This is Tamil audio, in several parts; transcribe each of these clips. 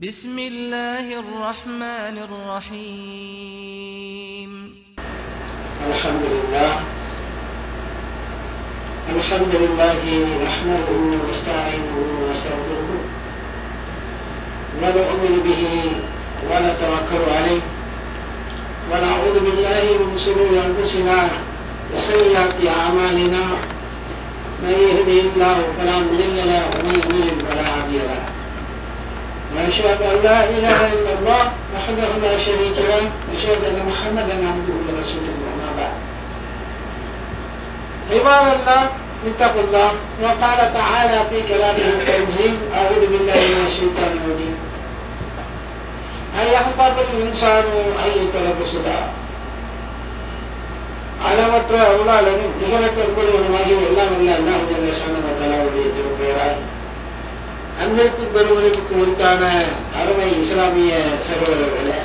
بسم الله الرحمن الرحيم. الحمد لله. الحمد لله نحمده ونستعينه ونستغفره. ونؤمن به ونتوكل عليه. ونعوذ بالله من شرور أنفسنا وسيئات أعمالنا. من يهده الله فلا مضل له ومن يضلل فلا هادي له. واشهد ان لا اله الا الله وحده لا شريك له واشهد ان محمدا عبده ورسوله اما بعد عباد الله اتقوا الله وقال تعالى في كلامه التنزيل اعوذ بالله من الشيطان الرجيم هل يحسب الانسان ان يترك سدى அளவற்ற அருளாளனும் நிகரற்ற கூடியவனுமாகிய எல்லாம் அல்ல அல்லாஹ் ஜல்ல ஷானஹு தஆலாவுடைய திருப்பெயரால் அன்பிற்கு பெருமதிப்புக்கு உரித்தான அருமை இஸ்லாமிய சகோதரர்களே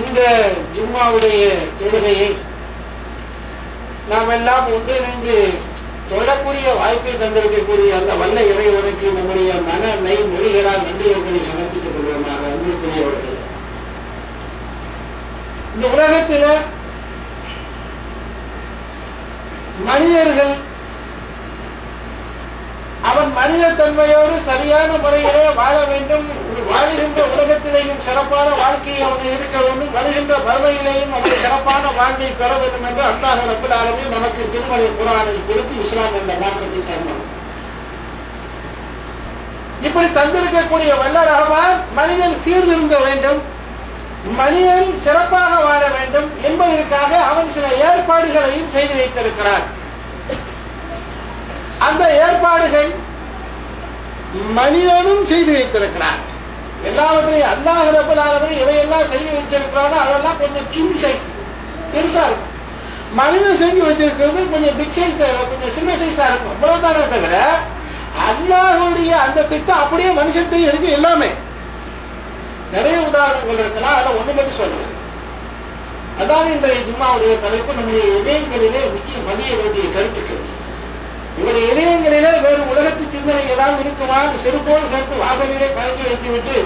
இந்த ஜும்மாவுடைய தொழுகையை நாம் எல்லாம் ஒன்றிணைந்து தொழக்கூடிய வாய்ப்பை தந்திருக்கக்கூடிய அந்த வல்ல இறைவனுக்கு நம்முடைய மன மெய் மொழிகளால் நன்றியர்களை சமர்ப்பித்துக் கொள்வோமாக அன்பிற்குரியவர்கள். இந்த உலகத்தில் மனிதர்கள் அவன் மனித தன்மையோடு சரியான முறையிலே வாழ வேண்டும். வாழ்கின்ற உலகத்திலேயும் சிறப்பான வாழ்க்கையை அவன் இருக்க வேண்டும். வருகின்ற வறுமையிலேயும் அவன் சிறப்பான வாழ்வை பெற வேண்டும் என்று அல்லாஹ் ரப்பல் நமக்கு திருமலை குரானை குறித்து இஸ்லாம் என்ற மார்க்கத்தை தரணும் இப்படி தந்திருக்கக்கூடிய வல்ல மனிதன் சீர்திருந்த வேண்டும். மனிதன் சிறப்பாக வாழ வேண்டும் என்பதற்காக அவன் சில ஏற்பாடுகளையும் செய்து வைத்திருக்கிறார் அந்த ஏற்பாடுகள் மனிதனும் செய்து வைத்திருக்கிறார். எல்லாவற்றையும் அல்லாஹ் ரபுல்லாலும் இதையெல்லாம் செய்து வச்சிருக்கிறானோ அதெல்லாம் கொஞ்சம் கிங் சைஸ் பெருசா இருக்கும். மனிதன் செஞ்சு வச்சிருக்கிறது கொஞ்சம் பிக் சைஸ் கொஞ்சம் சின்ன சைஸா இருக்கும். இவ்வளவுதானே தவிர அல்லாஹுடைய அந்த திட்டம் அப்படியே மனுஷத்தையும் இருக்கு எல்லாமே. நிறைய உதாரணங்கள் இருக்கலாம் அதை ஒண்ணு மட்டும் சொல்றேன் அதான் இந்த ஜும்மாவுடைய தலைப்பு நம்முடைய இதயங்களிலே உச்சி மதிய வேண்டிய இவருடைய இதயங்களிலே வேறு உலகத்து சிந்தனை ஏதாவது இருக்குமா செருப்போடு சேர்த்து வாசலிலே கலந்து வைத்து விட்டு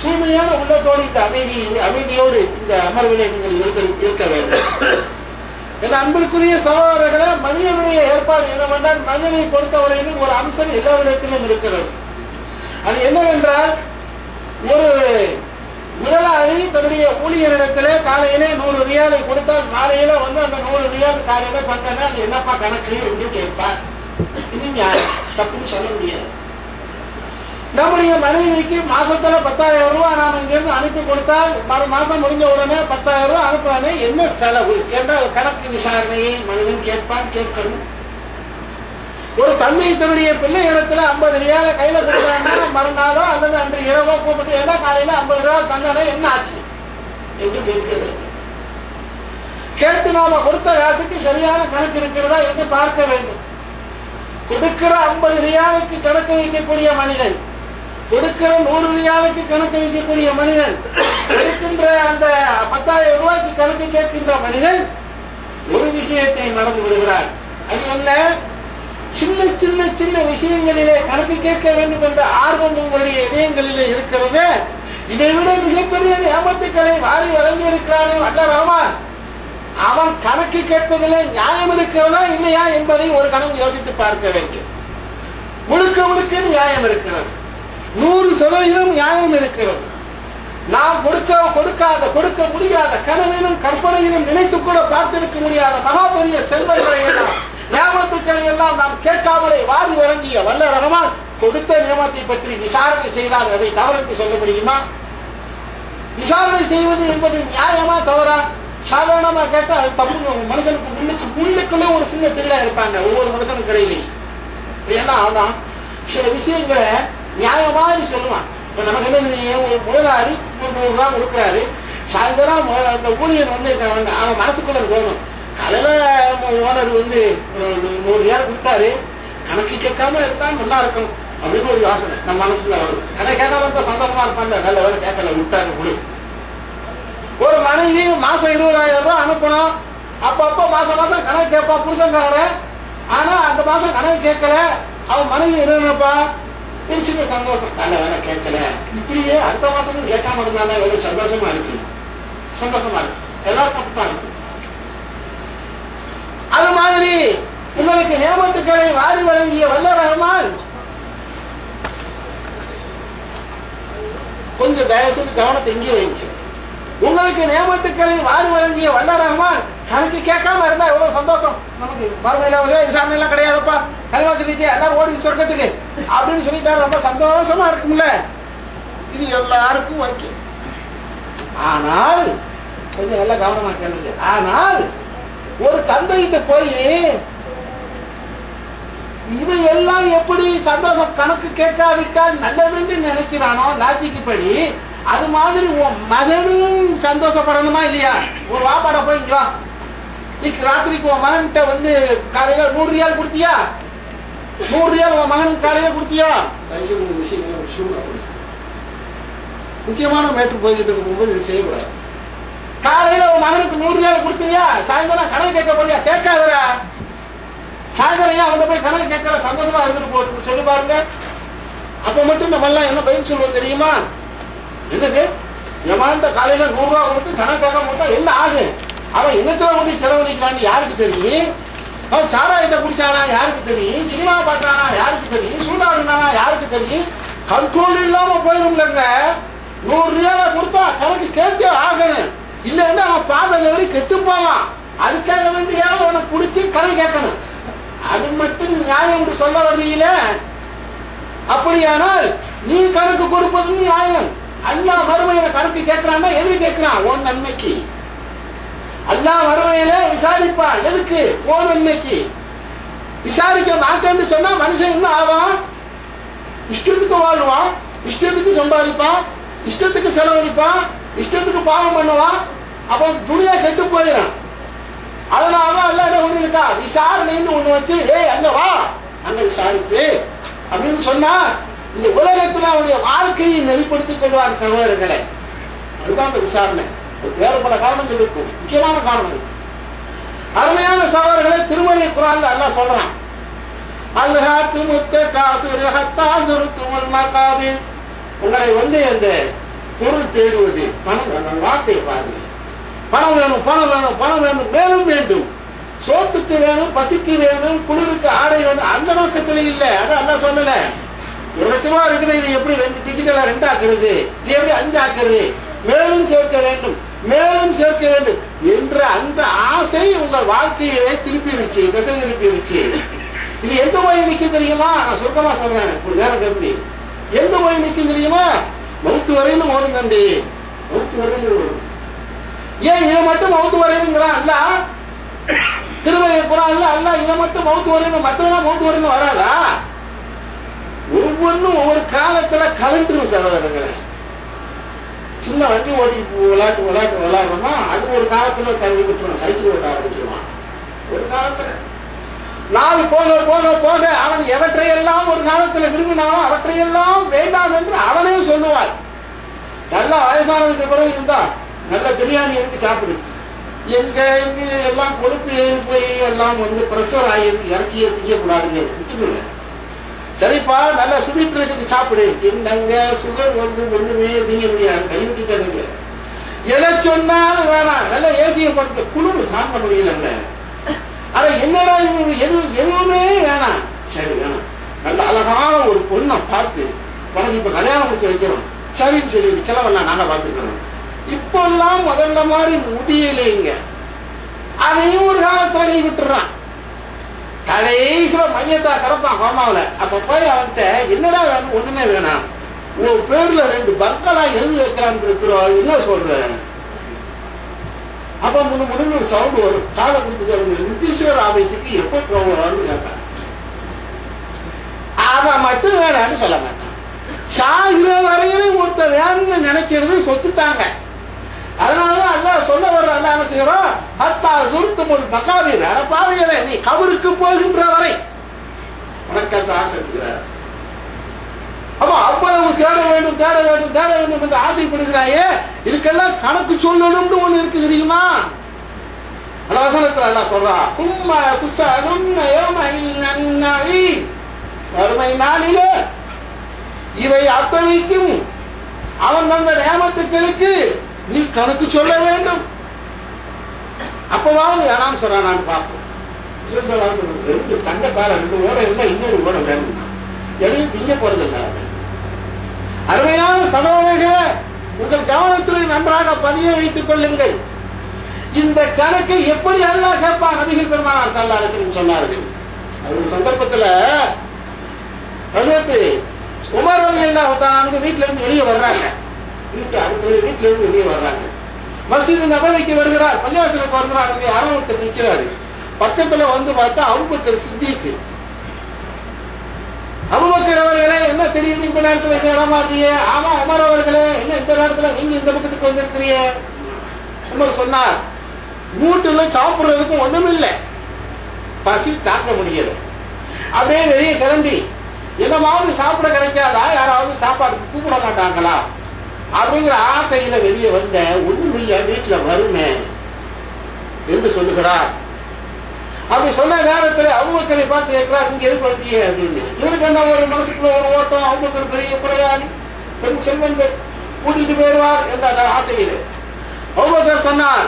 தூய்மையான உள்ளத்தோடு இந்த அமைதி அமைதியோடு இந்த அமர்விலே நீங்கள் இருக்க இருக்க வேண்டும். என் அன்பிற்குரிய சகோதரர்களே மனிதனுடைய ஏற்பாடு என்னவென்றால் மனிதனை பொறுத்தவரையிலும் ஒரு அம்சம் எல்லாவிடத்திலும் இருக்கிறது. அது என்னவென்றால் ஒரு முதலாளி தன்னுடைய ஊழியரிடத்திலே காலையிலே நூறு ரியாலை கொடுத்தால் காலையில வந்து அந்த நூறு ரியால் காலையில வந்தனா அது என்னப்பா கணக்கு என்று கேட்பார். இது நியாயம் தப்புன்னு சொல்ல முடியாது. நம்முடைய மனைவிக்கு மாசத்துல பத்தாயிரம் ரூபாய் நாம இங்கிருந்து அனுப்பி கொடுத்தால் மறு மாசம் முடிஞ்ச உடனே பத்தாயிரம் ரூபாய் அனுப்புறானே என்ன செலவு? என்ற கணக்கு விசாரணையை மனிதன் கேட்பான் கேட்கணும். ஒரு தந்தை தன்னுடைய பிள்ளை இடத்துல ஐம்பது ரியால கையில கொடுக்குறாங்கன்னா மறுநாளோ அல்லது அன்று இரவோ கூப்பிட்டு ஏன்னா காலையில ஐம்பது ரூபா தந்தானே என்ன ஆச்சு? என்று கேட்கிறது. கேட்டு நாம கொடுத்த காசுக்கு சரியான கணக்கு இருக்கிறதா என்று பார்க்க வேண்டும். கொடுக்கிற ஐம்பது ரியாலுக்கு கணக்கு வைக்கக்கூடிய மனிதன் கொடுக்கிற நூறு ரியாலுக்கு கணக்கு வைக்கக்கூடிய மனிதன் கொடுக்கின்ற அந்த பத்தாயிரம் ரூபாய்க்கு கணக்கு கேட்கின்ற மனிதன் ஒரு விஷயத்தை மறந்து விடுகிறார் அது என்ன? சின்ன சின்ன சின்ன விஷயங்களிலே கணக்கு கேட்க வேண்டும் என்ற ஆர்வம் உங்களுடைய இதயங்களிலே இருக்கிறது. இதை விட மிகப்பெரிய நியமத்துக்களை வாரி வழங்கி இருக்கிறானே அல்ல ரஹ்மான் அவன் கணக்கு கேட்பதில் நியாயம் இருக்கிறதா இல்லையா என்பதை ஒரு கணம் யோசித்து பார்க்க வேண்டும். முழுக்க முழுக்க நியாயம் இருக்கிறது. நூறு சதவீதம் நியாயம் இருக்கிறது. நாம் கொடுக்க கொடுக்காத கொடுக்க முடியாத கனவிலும் கற்பனையிலும் நினைத்து கூட பார்த்திருக்க முடியாத மகா பெரிய செல்வங்களை எல்லாம் நியமத்துக்களை எல்லாம் நாம் கேட்காமலே வாரி வழங்கிய வல்ல ரகமான் கொடுத்த நியமத்தை பற்றி விசாரணை செய்தால் அதை தவறுக்கு சொல்ல முடியுமா? விசாரணை செய்வது என்பது நியாயமா தவறா? சாதாரணமா கேட்டா அது தப்பு மனுஷனுக்கு முன்னுக்கு முன்னுக்குள்ள ஒரு சின்ன திருடா இருப்பாங்க. ஒவ்வொரு மனுஷனுக்கு கிடையில ஏன்னா அவன் சில விஷயங்களை நியாயமாக சொல்லுவான் இப்ப நமக்கு என்ன ஒரு முதலாளி ஒரு நூறு ரூபா கொடுக்குறாரு. சாயந்தரம் அந்த ஊழியர் வந்து அவன் மனசுக்குள்ள தோணும் காலையில ஓனர் வந்து நூறு ரூபாய் கொடுத்தாரு. கணக்கு கேட்காம இருந்தா நல்லா இருக்கும். அப்படின்னு ஒரு யோசனை. நம்ம மனசுக்குள்ள வரும். கணக்கு கேட்காம இருந்தா சந்தோஷமா இருப்பாங்க. நல்ல வேலை கேட்கல விட்டாங்க கொடு. ஒரு மனைவி மாசம் இருபதாயிரம் ரூபாய் அனுப்பணும். அப்பப்போ மாசம் மாசம் கணக்கு கேட்பா புருஷன்காரன். ஆனா அந்த மாசம் கணக்கு கேட்கல. அவன் மனைவி என்ன நினைப்பா? சந்தோஷம். நல்ல வேணா கேட்கல. இப்படியே அடுத்த மாசமும் கேட்காம இருந்தாலும் எவ்வளவு சந்தோஷமா இருக்கு. சந்தோஷமா இருக்கு. எல்லாருக்கும் அப்படித்தான் இருக்கு. அது மாதிரி உங்களுக்கு நியமத்துக்களை வாரி வழங்கிய வல்ல ரஹ்மான். கொஞ்சம் தயவு செய்து கவனத்தை இங்கே வைங்க. உங்களுக்கு நியமத்துக்களில் வாரி வழங்கிய வல்ல ரஹ்மான் கணக்கு கேட்காம இருந்தா எவ்வளவு சந்தோஷம்? நமக்கு மறுமையில வந்து விசாரணை எல்லாம் கிடையாதுப்பா. கல்வா சொல்லிட்டு எல்லாரும் ஓடி சொர்க்கத்துக்கு. அப்படின்னு சொல்லிட்டாரு. ரொம்ப சந்தோஷமா இருக்கும்ல. இது எல்லாருக்கும் ஓகே. ஆனால் கொஞ்சம் நல்லா கவனமா கேளுங்க. ஆனால் ஒரு தந்தைகிட்ட போய் இவன் எல்லாம் எப்படி சந்தோஷம் கணக்கு கேட்காவிட்டால் நல்லதுன்னு நினைக்கிறானோ லாஜிக்கு படி அது மாதிரி உன் மகனும் சந்தோஷப்படணுமா இல்லையா? ஒரு வாப்பாட போய் இங்க வா. இன்னைக்கு ராத்திரிக்கு உன் மகன்கிட்ட வந்து காலையில நூறு ரியால் கொடுத்தியா? நூறு ரியால் உன் மகனுக்கு காலையில கொடுத்தியா? விஷயம் முக்கியமான மேட்டு போய்கிட்டு இருக்கும்போது இது செய்யக்கூடாது. காலையில உன் மகனுக்கு நூறு ரியால் கொடுத்தியா? சாயந்தரம் கடன் கேட்க போறியா? கேட்காதரா சாயந்தரம் ஏன் அவங்க போய் கடன் கேட்கல? சந்தோஷமா இருந்துட்டு போட்டு சொல்லி பாருங்க. அப்ப மட்டும் நம்ம எல்லாம் என்ன பதில் சொல்லுவோம் தெரியுமா? என்னது? எமாண்ட காலையில நூறு ரூபா கொடுத்து கணக்கு கொடுத்தா என்ன ஆகும் அவன் என்னத்துல கொண்டு செலவழிக்கலான்னு யாருக்கு தெரியும்? அவன் சாராயத்தை குடிச்சானா யாருக்கு தெரியும்? சினிமா பார்த்தானா யாருக்கு தெரியும்? சூடாடுனானா யாருக்கு தெரியும்? கண்ட்ரோல் இல்லாம போயிரும்லங்க. நூறு ரூபாய் கொடுத்தா கணக்கு கேட்க ஆகணும். இல்லைன்னா அவன் பாதை நிலவரி கெட்டு போவான். அதுக்காக வேண்டியாவது அவனை பிடிச்சி கதை கேட்கணும். அது மட்டும் நியாயம் என்று சொல்ல வர்றீங்களே? அப்படியானால் நீ கணக்கு கொடுப்பது நியாயம். அல்லா வறுமையில கணக்கு கேட்கிறான்னா எது கேட்கிறான்? உன் நன்மைக்கு. அல்லா வறுமையில விசாரிப்பான் எதுக்கு? உன் நன்மைக்கு. விசாரிக்க மாட்டேன்னு சொன்னா மனுஷன் என்ன ஆவான்? இஷ்டத்துக்கு வாழ்வான் இஷ்டத்துக்கு சம்பாதிப்பான் இஷ்டத்துக்கு செலவழிப்பான் இஷ்டத்துக்கு பாவம் பண்ணுவான் அப்ப துணியா கெட்டு போயிடும். அதனாலதான் அல்ல என்ன ஒண்ணு இருக்கா? விசாரணைன்னு ஒண்ணு வச்சு ஏய் அங்க வா அங்க விசாரிப்பு. அப்படின்னு சொன்னா இந்த உலகத்துல அவனுடைய வாழ்க்கையை நெறிப்படுத்திக் கொள்வார் சகோதரர்களே. அதுதான் அந்த விசாரணை. வேற பல காரணங்கள் இருக்கு. முக்கியமான காரணம் அருமையான சகோதரர்களை திருமணி குரான் எல்லாம் சொல்றான். அல்ஹாக்கு முத்த காசு ரஹத்தா சுருத்துமல் உங்களை வந்து அந்த பொருள் தேடுவது பணம் வேணும் வார்த்தையை பாருங்க பணம் வேணும் பணம் வேணும் பணம் வேணும் மேலும் வேண்டும். சோத்துக்கு வேணும் பசிக்கு வேணும் குளிருக்கு ஆடை வேணும் அந்த நோக்கத்துல இல்லை. அது அல்ல சொல்லலை. ஒரு லட்சம் இது எப்படி ரெண்டு டிஜிட்டலா ரெண்டு ஆக்குறது? இது எப்படி அஞ்சு ஆக்குறது? மேலும் சேர்க்க வேண்டும் மேலும் சேர்க்க வேண்டும் என்ற அந்த ஆசை உங்கள் வாழ்க்கையை திருப்பிடுச்சு திசை திருப்பிடுச்சு இது எந்த போய் நிற்கும் தெரியுமா? நான் சுருக்கமா சொல்றேன் ஒரு நேரம் கருப்பி எந்த போய் நிற்கும் தெரியுமா? மவுத்து வரையிலும் ஓடும் தம்பி மவுத்து வரையிலும் ஓடும். ஏன் இதை மட்டும் மவுத்து வரையிலுங்கிறான்? அல்ல திருமலை குரான்ல அல்ல அல்ல இதை மட்டும் மவுத்து வரையும் மற்றவங்க மவுத்து வரையிலும் வராதா? ஒவ்வொன்றும் ஒவ்வொரு காலத்துல கலந்துரும் சகோதரர்களை சின்ன வண்டி ஓட்டிட்டு விளையாட்டு விளையாட்டு விளையாடுறோமா அது ஒரு காலத்துல கல்வி விட்டுருவான் சைக்கிள் ஓட்ட ஆரம்பிச்சிருவான். ஒரு காலத்துல. நாள் போக போக போக அவன் எவற்றையெல்லாம் ஒரு காலத்துல விரும்பினாலும் அவற்றையெல்லாம் வேண்டாம் என்று அவனே சொல்லுவார். நல்ல வயசானதுக்கு பிறகு இருந்தா நல்ல பிரியாணி எடுத்து சாப்பிடு. எங்க எங்க எல்லாம் கொழுப்பு ஏறி போய் எல்லாம் வந்து பிரஷர் ஆகி இறைச்சியை திங்கக்கூடாதுங்க. விட்டுடுங்க சரிப்பா நல்லா ஸ்வீட் இருக்குது சாப்பிடு. என்னங்க சுகர் வந்து ஒண்ணுமே திங்க முடியாது கைவிட்டுட்டானுங்க எதை சொன்னாலும் வேணாம். நல்லா ஏசியை படுத்த குளிர் சாப்பிட முடியலங்க ஆனா என்னடா இவங்க எது எதுவுமே வேணாம். சரி வேணாம். நல்ல அழகான ஒரு பொண்ணை பார்த்து உனக்கு இப்ப கல்யாணம் முடிச்சு வைக்கிறோம். சரின்னு சொல்லி செலவெல்லாம் நாங்க பார்த்துக்கிறோம். இப்பெல்லாம் முதல்ல மாதிரி முடியலைங்க. அதையும் ஒரு காலத்துல கை விட்டுறான். கடைசியில மையத்தா கிடப்பான் கோமாவில. அப்ப போய் அவன்கிட்ட என்னடா வேணும்? ஒண்ணுமே வேணாம். உன் பேர்ல ரெண்டு பங்களா எழுதி வைக்கலாம்னு இருக்கிறோம் என்ன சொல்றேன் அப்ப முன்னு முன்னு ஒரு சவுண்ட் வரும். காலை கொடுத்துட்டு நிதிஷ்வர் ஆபீஸுக்கு எப்போ போவான்னு கேட்டான் அவன் மட்டும் வேணான்னு சொல்ல மாட்டான். சாகிற வரையிலும் ஒருத்த வேணும்னு நினைக்கிறது சொத்துட்டாங்க அதனாலதான் அல்லாஹ் சொல்ல வர்ற அல்ல என்ன செய்யறோம்? ஹத்தா சுருத்துமுல் மகாவீர் அட பாவிகளே நீ கபருக்கு போகின்ற வரை உனக்கு அந்த ஆசை இருக்கிறார் அப்ப அவ்வளவு தேட வேண்டும் தேட வேண்டும் தேட வேண்டும் என்று ஆசைப்படுகிறாயே. இதுக்கெல்லாம் கணக்கு சொல்லணும்னு ஒண்ணு இருக்கு தெரியுமா? அந்த வசனத்துல எல்லாம் சொல்றா கும்மா குசலும் வறுமை நாளிலே இவை அத்தனைக்கும் அவன் தந்த நியமத்துக்களுக்கு நீ கணக்கு சொல்ல வேண்டும். அப்பவாவது வேணாம் சொல்றா பார்ப்போம் ரசூல் ஸல்லல்லாஹு அலைஹி ரெண்டு ஓட ரெண்டு இருந்தா இன்னொரு ஓட வேணும். எதையும் திங்க போறதில்லை அருமையான சகோதரர்களே உங்கள் கவனத்தில் நன்றாக பதிய வைத்துக் கொள்ளுங்கள். இந்த கணக்கை எப்படி அல்லா கேட்பான் நபிகள் பெருமானார் சல்ல அலைஹி சொன்னார்கள். அது ஒரு சந்தர்ப்பத்துல அதற்கு உமர் அவர்கள் தஆலா வீட்டில இருந்து வெளியே வர்றாங்க. வீட்டு அடுத்த வீட்ல இருந்து வெளியே வர்றாங்க. மஸ்ஜித் நபவிக்கு வருகிறார் பள்ளிவாசலுக்கு வருகிறார் அங்கே யாரோ ஒருத்தர் நிற்கிறாரு. பக்கத்துல வந்து பார்த்தா அவுபக்கர் சித்திக்கு. அவுபக்கர் அவர்களே என்ன தெரியுது இந்த நேரத்துல இடமா இருக்கியே ஆமா உமர் அவர்களே என்ன இந்த நேரத்துல நீங்க இந்த பக்கத்துக்கு வந்திருக்கிறீங்க? உமர் சொன்னார் வீட்டுல சாப்பிடுறதுக்கும் ஒண்ணும் இல்லை பசி தாக்க முடியல. அப்படியே வெளியே கிளம்பி என்னமாவது சாப்பிட கிடைக்காதா? யாராவது சாப்பாடு கூப்பிட மாட்டாங்களா? அப்படிங்கிற ஆசையில வெளியே வந்த ஒண்ணும் வீட்டுல வருமே என்று சொல்லுகிறார். அப்படி சொன்ன நேரத்துல அபுபக்கரை பார்த்து கேட்கிறார் இங்க எதுக்கு வந்தீங்க அப்படின்னு. இவருக்கு என்ன ஒரு மனசுக்குள்ள ஒரு ஓட்டம் அபுபக்கர் பெரிய பிரயாணி பெரும் செல்வந்தர் கூட்டிட்டு போயிடுவார் என்ற ஆசையில். அபுபக்கர் சொன்னார்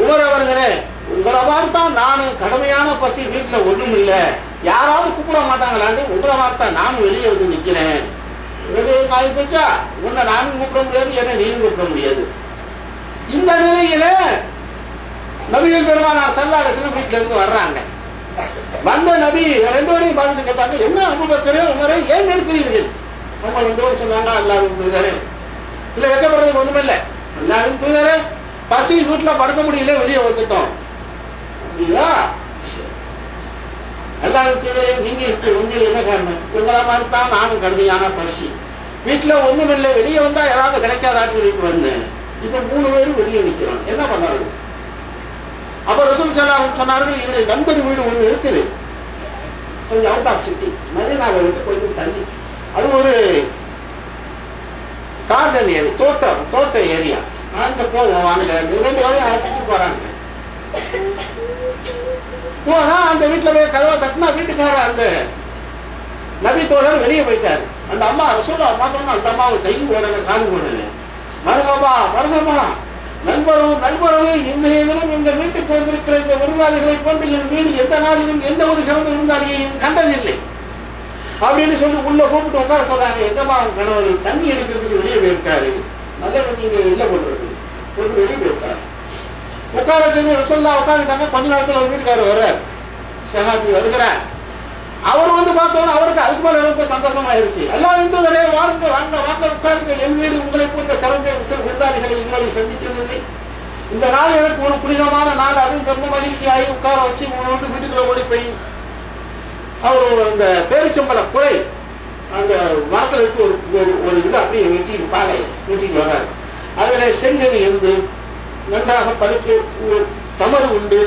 உமர் அவர்களே உங்களை வார்த்தான் நானும் கடுமையான பசி வீட்டுல ஒண்ணும் இல்ல. யாராவது கூப்பிட மாட்டாங்களான்னு உங்களை வார்த்தா நானும் வெளியே வந்து நிக்கிறேன். வெளியே ஆகி போச்சா? உன்னை நானும் கூப்பிட முடியாது என்ன நீயும் கூப்பிட முடியாது. இந்த நிலையில நபிகள் பெருமானார் சல்லாத சில வீட்டுல இருந்து வர்றாங்க. வந்த நபி ரெண்டு வரையும் பார்த்துட்டு கேட்டாங்க என்ன அபுபக்கரே உமரே ஏன் நிறுத்துறீர்கள்? நம்ம ரெண்டு பேரும் சொன்னாங்க அல்லாவின் தூதரே இல்ல வெக்கப்படுறதுக்கு ஒண்ணுமே இல்ல. அல்லாவின் தூதரே பசி வீட்டுல படுக்க முடியல வெளியே வந்துட்டோம். அப்படியா? அல்லாவின் தூதரே நீங்க இப்ப வந்து என்ன காரணம்? உங்களை மாதிரி தான் நானும் கடுமையான பசி. வீட்டுல ஒண்ணும் இல்லை வெளியே வந்தா ஏதாவது கிடைக்காத சொல்லிட்டு வந்தேன் இப்ப மூணு பேரும் வெளியே நிக்கிறோம். என்ன பண்ணாரு அப்ப ரசூல் சலாஹம் சொன்னார்கள் என்னுடைய நண்பர் வீடு ஒண்ணு இருக்குது. கொஞ்சம் அவுட் ஆஃப் சிட்டி மதினாவை விட்டு கொஞ்சம் தள்ளி. அது ஒரு கார்டன் ஏரியா தோட்டம் தோட்ட ஏரியா அங்க போவோம் வாங்க. ரெண்டு பேரும் அழைச்சிட்டு போறாங்க. போனா அந்த வீட்டுல போய் கதவை தட்டினா வீட்டுக்கார அந்த நபி தோழர் வெளியே போயிட்டாரு. அந்த அம்மா ரசூலா அம்மா சொன்னா அந்த அம்மாவை கை ஓடல காது ஓடல மருகமா மருகமா நண்பரும் நண்பரும் இன்றைய தினம் இந்த வீட்டுக்கு வந்திருக்கிற இந்த விருந்தாளிகளை கொண்டு என் வீடு எந்த நாளிலும் எந்த ஒரு சிறந்த விருந்தாளியையும் கண்டதில்லை. அப்படின்னு சொல்லி உள்ள கூப்பிட்டு உட்கார சொல்றாங்க எங்கம்மா கணவர் தண்ணி எடுக்கிறதுக்கு வெளியே போயிருக்காரு. நல்ல நீங்க இல்ல பண்றது கொண்டு வெளியே போயிருக்காரு. உட்கார சொல்லி ரசோல்லா உட்காந்துட்டாங்க கொஞ்ச நேரத்தில் ஒரு வீட்டுக்காரர் வர்றார். சஹாபி வருகிறார். அவர் வந்து பார்த்தோன்னா அவருக்கு அதுக்கு மேல ரொம்ப சந்தோஷமாயிருச்சு. எல்லாம் இருந்ததே வாழ்ந்து வாங்க வாங்க உட்காருங்க என் வீடு உங்களை போன்ற சிறந்த விருந்தாளிகளை இதுவரை சந்திக்கவில்லை. இந்த நாள் எனக்கு ஒரு புனிதமான நாள். அதுவும் ரொம்ப மகிழ்ச்சியாகி உட்கார வச்சு உங்களோட வீட்டுக்குள்ள ஓடி போய் அவர் அந்த பேரிச்சம்பள குலை அந்த மரத்துல இருக்கு ஒரு ஒரு- இது அப்படியே வெட்டி பாலை வெட்டிட்டு வர்றாரு. அதுல செங்கனி இருந்து நன்றாக பழுத்து தமறு உண்டு.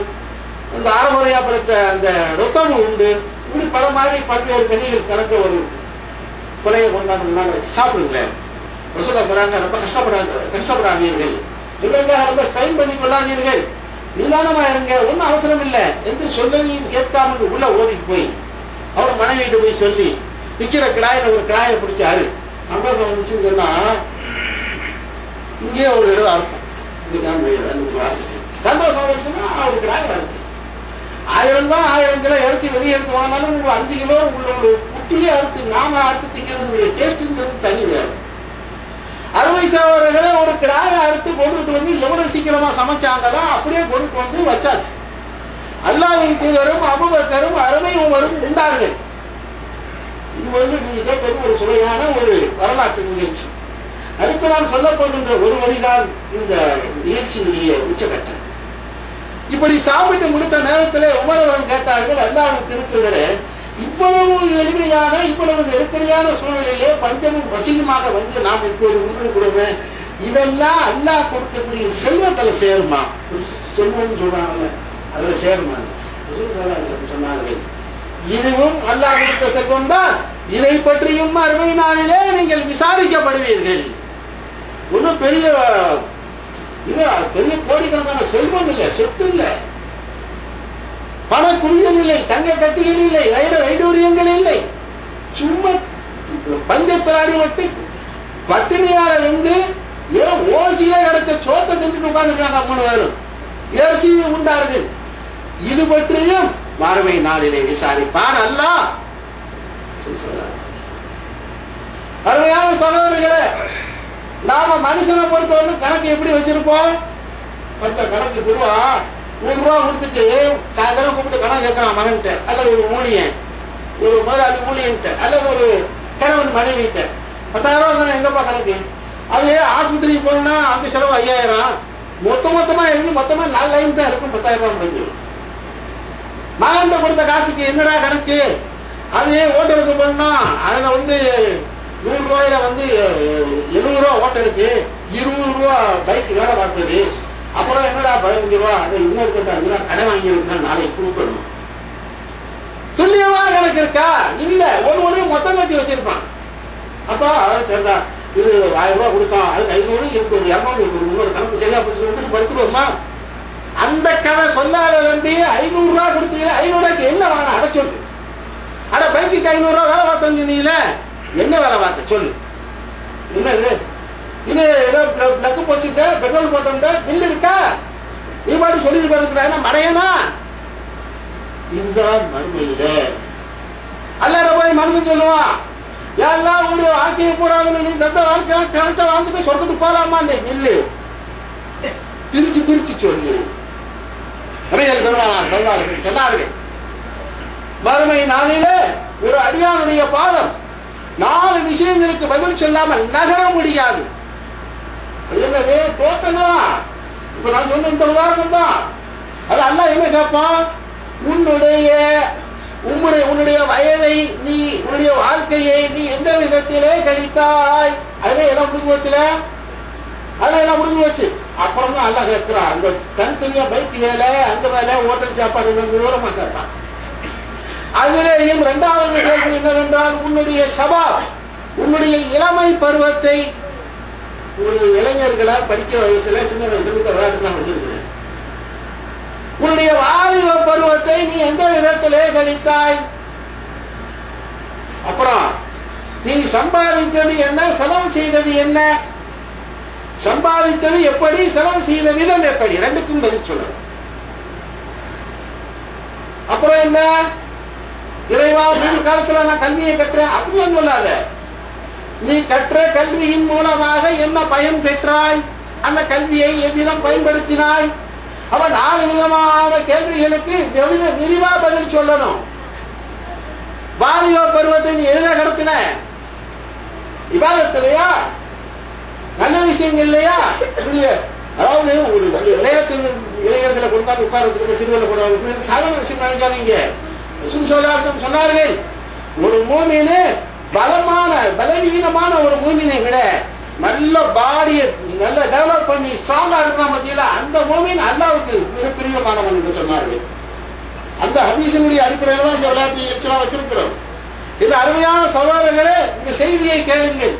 அந்த அரைமுறையா பழுத்த அந்த ரொத்தம் உண்டு. இப்படி பல மாதிரி பல்வேறு கனிகள் கலந்த ஒரு கொலையை கொண்டாந்து வச்சு சாப்பிடுங்களேன் ரசோல்லா சொல்றாங்க ரொம்ப கஷ்டப்படாங்க கஷ்டப்படாதீர்கள். இல்லைங்க ரொம்ப ஸ்டைன் பண்ணி கொள்ளாதீர்கள். நிதானமா இருங்க ஒன்றும் அவசரம் இல்லை என்று சொல்லதையும் கேட்காமல் உள்ள ஓடி போய் அவர் மனைவிட்டு போய் சொல்லி நிக்கிற கிடாயில ஒரு கிடாயை பிடிச்சாரு. சந்தோஷம் வந்துச்சுன்னு சொன்னா இங்கே ஒரு இடம் அர்த்தம் சந்தோஷம் வந்துச்சுன்னா ஒரு கிடாய் அர்த்தம் ஆயிரம் தான் ஆயிரம் கிலோ இறைச்சி வெளியே எடுத்து வாங்கினாலும் உங்களுக்கு அஞ்சு கிலோ உங்களோட குட்டியே அறுத்து நாம அறுத்து திங்கிறது டேஸ்ட்டுங்கிறது தனி வேறு அறுவை சகோதரர்களே ஒரு கிடாயை அறுத்து கொண்டுட்டு வந்து எவ்வளவு சீக்கிரமா சமைச்சாங்களோ அப்படியே கொண்டுட்டு வந்து வச்சாச்சு அல்லாவின் தூதரும் அபுபக்கரும் அருமை உமரும் உண்டார்கள் இது வந்து நீங்க கேட்பது ஒரு சுவையான ஒரு வரலாற்று நிகழ்ச்சி அடுத்து நான் சொல்ல போகின்ற ஒரு வழிதான் இந்த நிகழ்ச்சியினுடைய உச்சகட்டம். இப்படி சாப்பிட்டு முடித்த நேரத்தில் உமரவன் கேட்டார்கள் அல்லாவின் திருத்துதரே இவ்வளவு எளிமையான இவ்வளவு நெருக்கடியான சூழ்நிலையிலே பஞ்சமும் வசியமாக வந்து நாம் இப்போது உண்மைப்படுமே இதெல்லாம் அல்லாஹ் கொடுக்கக்கூடிய செல்வத்தில் சேருமா? செல்வம் சொல்றாங்கல்ல அதுல சேருமா? சொன்னார்கள் இதுவும் அல்லாஹ் கொடுத்த செல்வம் தான் இதை பற்றியும் அறுபது நாளிலே நீங்கள் விசாரிக்கப்படுவீர்கள். ஒன்றும் பெரிய இது பெரிய கோடிக்கணக்கான செல்வம் இல்லை சொத்து இல்லை. பல குவியல் இல்லை தங்க கட்டிகள் இல்லை வைர வைடூரியங்கள் இல்லை. சும்மா பஞ்சத்தில் மட்டும் பட்டினியால வந்து கொடுத்த சோத்தை செஞ்சுட்டு உட்கார்ந்துருக்காங்க மூணு பேரும். இறைச்சியை உண்டார்கள் இது பற்றியும் மறுமை நாளிலே விசாரிப்பான் அல்லாஹ் அருமையான சகோதரர்களே நாம மனுஷனை பொறுத்தவரை கணக்கு எப்படி வச்சிருப்போம்? கொஞ்சம் கணக்கு குருவா நூறு ரூபா கொடுத்துட்டு சாயந்தரம் கூப்பிட்டு கணக்கு கேட்கலாம் மகன்கிட்ட அல்லது ஒரு ஊழியன் ஒரு முதலாளி ஊழியன்ட்ட அல்லது ஒரு கணவன் மனைவிட்ட பத்தாயிரம் ரூபா தானே எங்கப்பா கணக்கு? அது ஆஸ்பத்திரிக்கு போனா அந்த செலவு ஐயாயிரம்? மொத்த மொத்தமா எழுதி மொத்தமா நாலு லைன் தான் இருக்கும் பத்தாயிரம் ரூபாய் முடிஞ்சு. மகன்கிட்ட கொடுத்த காசுக்கு என்னடா கணக்கு? அது ஓட்டலுக்கு போனா அதுல வந்து நூறு ரூபாயில வந்து எழுபது ரூபா ஓட்டலுக்கு இருபது ரூபா பைக் வேலை பார்த்தது அப்புறம் என்னடா பதினஞ்சு ரூபா அதை இன்னொருத்தட்ட அஞ்சு ரூபா கடை வாங்கி இருந்தா நாளைக்கு கொடுக்கணும். துல்லியமான கணக்கு இருக்கா? இல்ல. ஒரு ஒரு மொத்தம் கட்டி வச்சிருப்பான். அப்போ சரிதா. இது ஆயிரம் ரூபாய் கொடுத்தோம் அதுக்கு ஐநூறு இதுக்கு ஒரு இரநூறு இதுக்கு ஒரு கணக்கு சரியா பிடிச்சிருக்கு படிச்சுடுவோமா அந்த கதை சொல்லாத நம்பி ஐநூறு ரூபா கொடுத்தீங்க ஐநூறு ரூபாய்க்கு என்ன வாங்க அதை அட பைக்கு ஐநூறு ரூபா வேலை பார்த்தோம் சொன்னீங்களே. என்ன வேலை பார்த்த? சொல்லு. என்ன இது? இது ஏதோ நக்கு போச்சுட்ட பெட்ரோல் போட்டோம்ட பில் இருக்கா? நீ பாட்டு சொல்லிட்டு போயிருக்கிறாங்க மறையனா இதுதான் மறுமையில அல்லாட போய் மனுஷன் சொல்லுவான். எல்லாம் உங்களுடைய வாழ்க்கையை போறாங்கன்னு நீ தந்த வாழ்க்கை கரெக்டா வாழ்ந்துட்டு சொர்க்கத்துக்கு போலாமா இல்லு பிரிச்சு பிரிச்சு சொல்லு. நிறைய சொல்லார்கள் சொன்னார்கள். மறுமை நாளிலே ஒரு அடியானுடைய பாதம் நாலு விஷயங்களுக்கு பதில் சொல்லாமல் நகர முடியாது. அது என்னது? டோட்டலா இப்ப நான் சொன்ன இந்த உதாரணம் தான் அது அல்ல என்ன கேட்பான் உன்னுடைய உம்முடைய உன்னுடைய வயதை நீ உன்னுடைய வாழ்க்கையை நீ எந்த விதத்திலே கழித்தாய்? அதுல எல்லாம் முடிஞ்சு போச்சுல? அதுல எல்லாம் முடிஞ்சு போச்சு. அப்புறம் தான் அல்ல கேட்கிறான் அந்த தனித்தனியா பைக் வேலை அந்த வேலை ஹோட்டல் சாப்பாடு விவரமா கேட்பான் அதிலேயும் இரண்டாவது கேள்வி என்னவென்றால் உன்னுடைய சபா உன்னுடைய இளமை பருவத்தை ஒரு இளைஞர்களை படிக்க வயசுல சின்ன வயசுல விளையாட்டு நான் வச்சிருக்கிறேன். உன்னுடைய வாலிப பருவத்தை நீ எந்த விதத்திலே கழித்தாய் அப்புறம் நீ சம்பாதித்தது என்ன? செலவு செய்தது என்ன? சம்பாதித்தது எப்படி? செலவு செய்த விதம் எப்படி? ரெண்டுக்கும் பதில் சொல்லணும். அப்புறம் என்ன? இறைவா முழு காலத்துல நான் கல்வியை கற்றேன். அப்படின்னு சொல்லாத. நீ கற்ற கல்வியின் மூலமாக என்ன பயன் பெற்றாய்? அந்த கல்வியை எவ்விதம் பயன்படுத்தினாய். அவன் நாலு விதமான கேள்விகளுக்கு விரிவா பதில் சொல்லணும். வாலிப பருவத்தை நீ எதிர கடத்தின? விவாதத்திலையா நல்ல விஷயங்கள் இல்லையா? அதாவது ஒரு விளையாட்டு இளைஞர்களை கொண்டாந்து உட்கார வச்சிருக்க சிறுவர்களை கொண்டாந்து சாதாரண விஷயம் நினைக்காதீங்க. சொன்னார்கள். ஒரு மூமினு பலமான பலவீனமான ஒரு மூமினை விட நல்ல பாடியை நல்ல டெவலப் பண்ணி ஸ்ட்ராங்கா இருக்கிற மத்தியில அந்த மூமின் அல்லாவுக்கு மிக பிரியமானவன் என்று சொன்னார்கள். அந்த ஹதீசனுடைய அடிப்படையில் தான் இந்த விளையாட்டு எச்சலா வச்சிருக்கிறோம். இது அருமையான சகோதரர்களே இந்த செய்தியை கேளுங்கள்.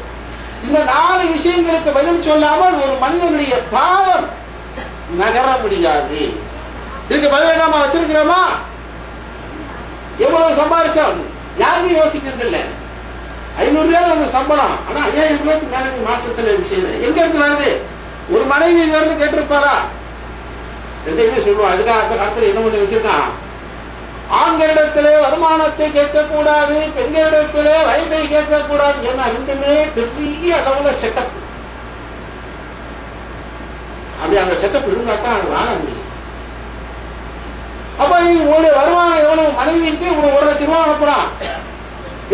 இந்த நாலு விஷயங்களுக்கு பதில் சொல்லாமல் ஒரு மனிதனுடைய பாவம் நகர முடியாது. இதுக்கு பதில் நாம வச்சிருக்கிறோமா? எவ்வளவு சம்பாதிச்சோம் யாருமே யோசிக்கிறது இல்லை ஐநூறு ரூபாய் அவங்க சம்பளம். ஆனா ஐயாயிரம் ரூபாய்க்கு மேல நீ மாசத்துல விஷயம் எங்க இருந்து வருது? ஒரு மனைவி இது வந்து கேட்டிருப்பாரா ரெண்டையுமே சொல்லுவோம் அதுக்காக அந்த காலத்துல என்ன பண்ணி வச்சிருக்கான்? ஆண்களிடத்திலே வருமானத்தை கேட்கக்கூடாது பெண்களிடத்திலே வயசை கேட்கக்கூடாது ஏன்னா ரெண்டுமே பெரிய அளவுல செட்டப் அப்படி அந்த செட்டப் இருந்தா தான் அது முடியும். அப்ப நீ ஒரு வருமானம் எவ்வளவு மனைவிக்கு உனக்கு ஒரு லட்சம் ரூபாய் அனுப்புறான்.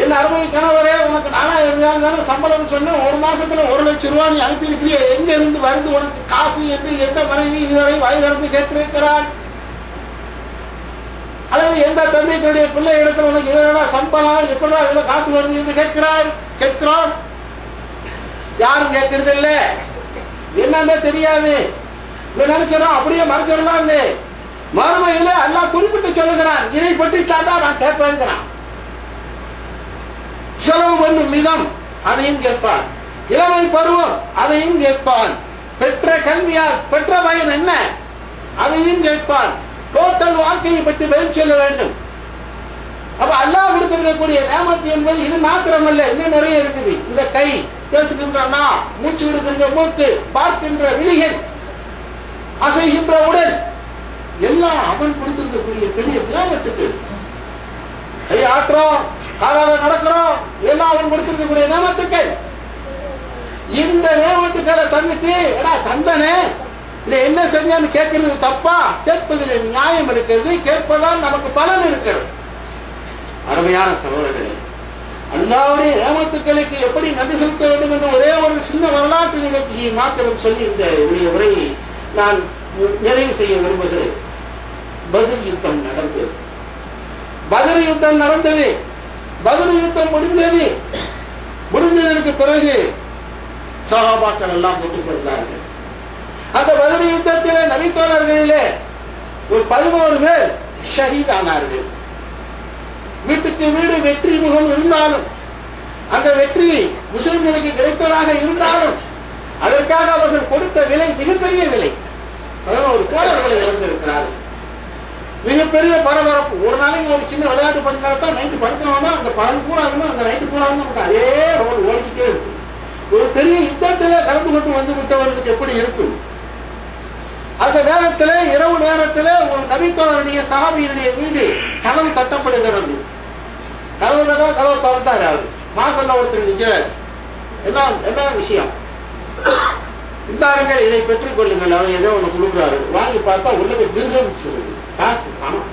என்ன அறுபது கணவரே உனக்கு நாலாயிரம் ரூபாய் தானே சம்பளம் சொன்ன ஒரு மாசத்துல ஒரு லட்சம் ரூபாய் நீ அனுப்பி எங்க இருந்து வருது உனக்கு காசு என்று எந்த மனைவி இதுவரை வயதிறந்து கேட்டிருக்கிறார் அல்லது எந்த தந்தை தன்னுடைய பிள்ளை இடத்துல உனக்கு இவ்வளவு சம்பளம் எப்படா இவ்வளவு காசு வருது என்று கேட்கிறார் கேட்கிறோம். யாரும் கேட்கறது இல்ல என்னன்னு தெரியாது. நினைச்சிடும் அப்படியே மறைச்சிடலாம். மறுமையில எல்லாம் குறிப்பிட்டு சொல்லுகிறான் இதை பற்றி தாண்டா நான் கேட்பேங்கிறான் செலவு பண்ணும் விதம் அதையும் கேட்பான். இளமை பருவம் அதையும் கேட்பான். பெற்ற கல்வியால் பெற்ற பயன் என்ன? அதையும் கேட்பான். டோட்டல் வாழ்க்கையை பற்றி பதில் சொல்ல வேண்டும். அப்ப அல்லாஹ் விடுத்திருக்கக்கூடிய நேமத்து என்பது இது மாத்திரமல்ல இன்னும் நிறைய இருக்குது. இந்த கை பேசுகின்ற நா மூச்சு விடுகின்ற மூக்கு பார்க்கின்ற விழிகள் அசைகின்ற உடல் எல்லாம் அவன் கொடுத்திருக்கக்கூடிய பெரிய நியமத்துக்கு கை ஆற்றோம் காலால நடக்கிறோம் எல்லாம் அவன் கொடுத்திருக்கக்கூடிய நியமத்துக்கு இந்த நியமத்துக்களை தந்துட்டு எடா தந்தனே இல்ல என்ன செஞ்சான்னு கேட்கறது தப்பா? கேட்பதில் நியாயம் இருக்கிறது கேட்பதால் நமக்கு பலன் இருக்கிறது. அருமையான சகோதரர்களே அல்லாவுடைய ஏமத்துக்களுக்கு எப்படி நன்றி செலுத்த வேண்டும் என்று ஒரே ஒரு சின்ன வரலாற்று நிகழ்ச்சியை மாத்திரம் சொல்லி இந்த உடைய உரையை நான் நிறைவு செய்ய விரும்புகிறேன். பதில் யுத்தம் நடந்தது. பதில் யுத்தம் நடந்தது. பதில் யுத்தம் முடிந்தது. முடிந்ததற்கு பிறகு சகாபாக்கள் எல்லாம் கொண்டு கொடுத்தார்கள் அந்த பதில் யுத்தத்திலே நபித்தோழர்களிலே ஒரு பதினோரு பேர் ஷஹீதானார்கள். வீட்டுக்கு வீடு வெற்றி முகம் இருந்தாலும் அந்த வெற்றி முஸ்லிம்களுக்கு கிடைத்ததாக இருந்தாலும் அதற்காக அவர்கள் கொடுத்த விலை மிகப்பெரிய விலை. அதனால் ஒரு தோழர்களை இழந்திருக்கிறார்கள் மிகப்பெரிய பரபரப்பு. ஒரு நாளைக்கு ஒரு சின்ன விளையாட்டு பண்ணா தான் நைட்டு படுக்கணும்னா அந்த பகல் பூராகுமே அந்த நைட்டு பூராகுமே நமக்கு அதே ரோடு ஓடிக்கிட்டே இருக்கும். ஒரு பெரிய யுத்தத்தில் கலந்து கொண்டு வந்து விட்டவர்களுக்கு எப்படி இருக்கும் அந்த நேரத்தில் இரவு நேரத்தில் ஒரு நபித்தோழருடைய சகாபியினுடைய வீடு கதவு தட்டப்படுகிறது. கதவு தட்டா கதவு திறந்தாரு அவர் மாசல்ல ஒருத்தர் நிற்கிறார் என்ன என்ன விஷயம்? இந்தாருங்க இதை பெற்றுக் கொள்ளுங்கள். அவர் ஏதோ ஒன்று கொடுக்குறாரு. வாங்கி பார்த்தா உள்ளது திருகம் சொல்லுது. காசு பணம்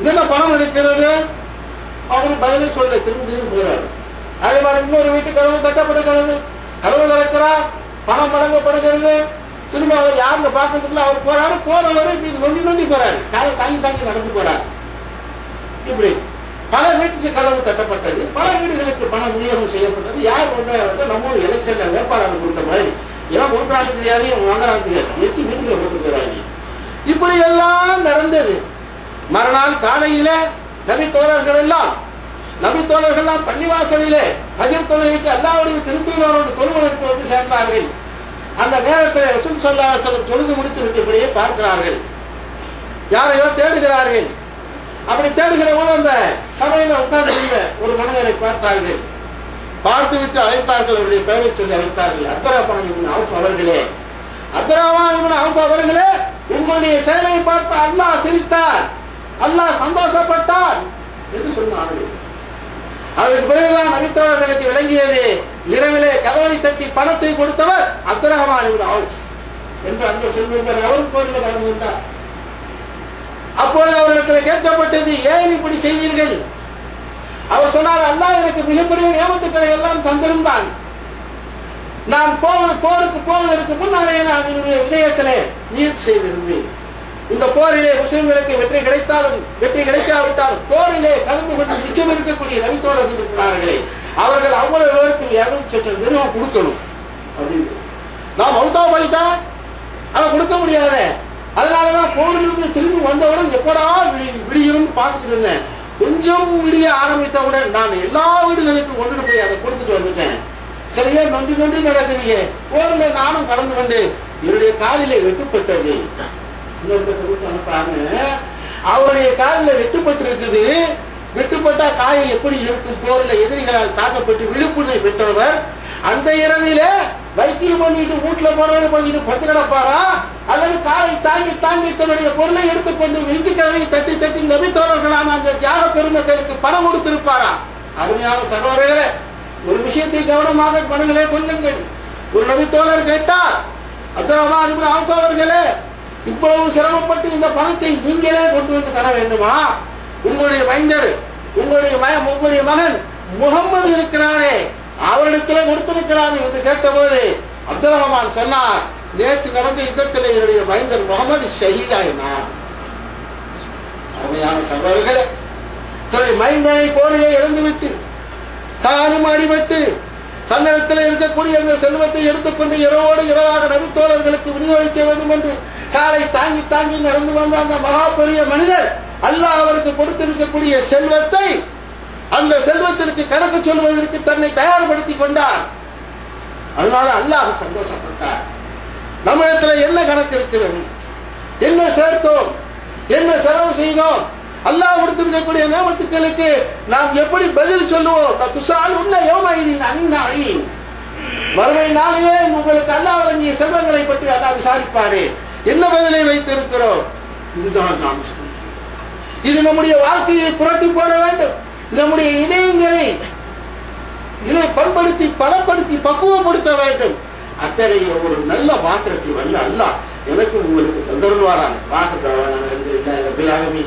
இதெல்லாம் பணம் இருக்கிறது? அவரு பதிலே சொல்ல திரும்பி திரும்பி போறாரு அதே மாதிரி இன்னொரு வீட்டு கதவு தட்டப்படுகிறது கதவு. திறக்கிறார் பணம் வழங்கப்படுகிறது. திரும்ப அவர் யாருல பார்க்கறதுக்குள்ள அவர் போறாரு போறவரு இப்படி நொண்டி நொண்டி போறாரு. காலை தாங்கி தாங்கி நடந்து போறாரு. இப்படி பல வீட்டுக்கு கதவு தட்டப்பட்டது பல வீடுகளுக்கு பணம் விநியோகம் செய்யப்பட்டது. யார் ஒன்றாக நம்ம எலெக்ஷன்ல வேட்பாளர் கொடுத்த மாதிரி. ஏன்னா கொடுக்குறாங்க தெரியாது இவங்க வாங்குறாங்க தெரியாது. எட்டு வீட்டுல போட்டுக்கிறாங்க இப்படி எல்லாம் நடந்தது. மறுநாள் காலையில நபி தோழர்கள் எல்லாம் நபி தோழர்கள் எல்லாம் பள்ளிவாசலிலே ஹஜர் தொழுகைக்கு அல்லாவுடைய திருத்தூதரோடு தொழுவதற்கு வந்து சேர்ந்தார்கள். அந்த நேரத்தில் ரசூல் சல்லா செல்லம் தொழுது முடித்து விட்டபடியே பார்க்கிறார்கள். யாரையோ தேடுகிறார்கள். அப்படி தேடுகிற போது அந்த சபையில உட்கார்ந்து ஒரு மனிதரை பார்த்தார்கள். பார்த்து விட்டு அழைத்தார்கள் அவருடைய பெயரை சொல்லி அழைத்தார்கள். அப்துரா பாணி அவர்களே. அப்துராபான் அவர்களே உங்களுடைய செயலை பார்த்து அல்லாஹ் சிரித்தார். அல்லாஹ் சந்தோஷப்பட்டார் என்று சொன்னார்கள். அதற்கு பிறகுதான் நபித்தவர்களுக்கு விளங்கியது இரவிலே கதவை தட்டி பணத்தை கொடுத்தவர் அப்துல் ரஹ்மான் என்று அந்த செல்வந்தர் அவரும் கோயிலில் கலந்து கொண்டார். அப்போது அவரிடத்தில் கேட்கப்பட்டது ஏன் இப்படி செய்வீர்கள்? அவர் சொன்னார் அல்லாஹ் எனக்கு மிகப்பெரிய நியமத்துக்களை எல்லாம் தந்திருந்தான். நான் போவ போருக்கு போவதற்கு முன்னாலே நான் என்னுடைய இதயத்திலே நீர் செய்திருந்தேன். இந்த போரிலே முஸ்லிம்களுக்கு வெற்றி கிடைத்தாலும் வெற்றி கிடைக்காவிட்டாலும் போரிலே கலந்து கொண்டு நிச்சயம் இருக்கக்கூடிய ரவித்தோழர் இருக்கிறார்களே அவர்கள் அவ்வளவு பேருக்கு யாரும் சொச்சம் நிறுவனம் கொடுக்கணும். அப்படின்னு. நான் மௌத்தா போயிட்டா? அதை கொடுக்க முடியாத. அதனாலதான் போரிலிருந்து திரும்பி வந்தவுடன் எப்படா விடியும் விடியும்னு பார்த்துட்டு இருந்தேன். கொஞ்சம் விடிய ஆரம்பித்தவுடன் நான் எல்லா வீடுகளுக்கும் கொண்டு போய் அதை கொடுத்துட்டு வந்துட்டேன். சரியா நொண்டி நொண்டி நடக்கிறீங்க போரில் நானும் கலந்து கொண்டு என்னுடைய காலிலே வெட்டுப்பட்டது. இன்னொருத்தர் அனுப்புறாங்க. அவருடைய காலில் வெட்டுப்பட்டு இருக்குது வெட்டுப்பட்டா காயம் எப்படி இருக்கும் போர்ல எதிரிகளால் தாக்கப்பட்டு விழுப்புணை பெற்றவர் அந்த இரவில வைத்தியம் பண்ணிட்டு வீட்டுல போறவரை பண்ணிட்டு பத்து கிடப்பாரா? அல்லது காலை தாங்கி தாங்கி தன்னுடைய பொருளை எடுத்துக்கொண்டு நெஞ்சு தட்டி தட்டி நபித்தோழர்களான அந்த தியாக பெருமக்களுக்கு பணம் கொடுத்திருப்பாரா? அருமையான சகோதரர்களே ஒரு விஷயத்தை கவனமாக பணங்களே கொள்ளுங்கள். ஒரு நபித்தோழர் கேட்டார் அப்துல் ரஹ்மான் இப்னு அவர்களே இவ்வளவு சிரமப்பட்டு இந்த பணத்தை நீங்களே கொண்டு வந்து தர வேண்டுமா? உங்களுடைய மைந்தர் உங்களுடைய மகன் உங்களுடைய மகன் முகம்மது இருக்கிறாரே அவரிடத்திலே கொடுத்திருக்கிறார் என்று கேட்டபோது அப்துல் ரஹ்மான் சொன்னார் நேற்று நடந்த யுத்தத்தில் என்னுடைய மைந்தர் முகமது ஷஹீதாயினார் அருமையான சகோதரர்களே தன்னுடைய மைந்தனை போரிலே இழந்துவிட்டு தானும் அடிபட்டு தன்னிடத்தில் இருக்கக்கூடிய அந்த செல்வத்தை எடுத்துக்கொண்டு இரவோடு இரவாக நபித்தோழர்களுக்கு விநியோகிக்க வேண்டும் என்று காலை தாங்கி தாங்கி நடந்து வந்த அந்த மகா பெரிய மனிதர் அல்லாஹ் அவருக்கு கொடுத்திருக்கக்கூடிய செல்வத்தை அந்த செல்வத்திற்கு கணக்கு சொல்வதற்கு தன்னை தயார்படுத்திக் கொண்டார். அதனால அல்லாஹ் சந்தோஷப்பட்டார். நம்மிடத்துல என்ன கணக்கு இருக்கிறது? என்ன சேர்த்தோம்? என்ன செலவு செய்தோம்? அல்லாஹ் கொடுத்திருக்கக்கூடிய நியமத்துக்களுக்கு நாம் எப்படி பதில் சொல்லுவோம்? துசால் உள்ள யோமாயின் அந்நாயின் வறுமை நாளிலே உங்களுக்கு அல்லாஹ் வழங்கிய செல்வங்களை பற்றி அல்லாஹ் விசாரிப்பாரு என்ன பதிலை வைத்திருக்கிறோம்? இதுதான் நாம் இது நம்முடைய வாழ்க்கையை புரட்டி போட வேண்டும். நம்முடைய இதயங்களை இதை பண்படுத்தி பலப்படுத்தி பக்குவப்படுத்த வேண்டும். அத்தகைய ஒரு நல்ல மாற்றத்தை வல்ல அல்லாஹ் எனக்கும் உங்களுக்கு தந்தருள்வாரான் பிலாகமி.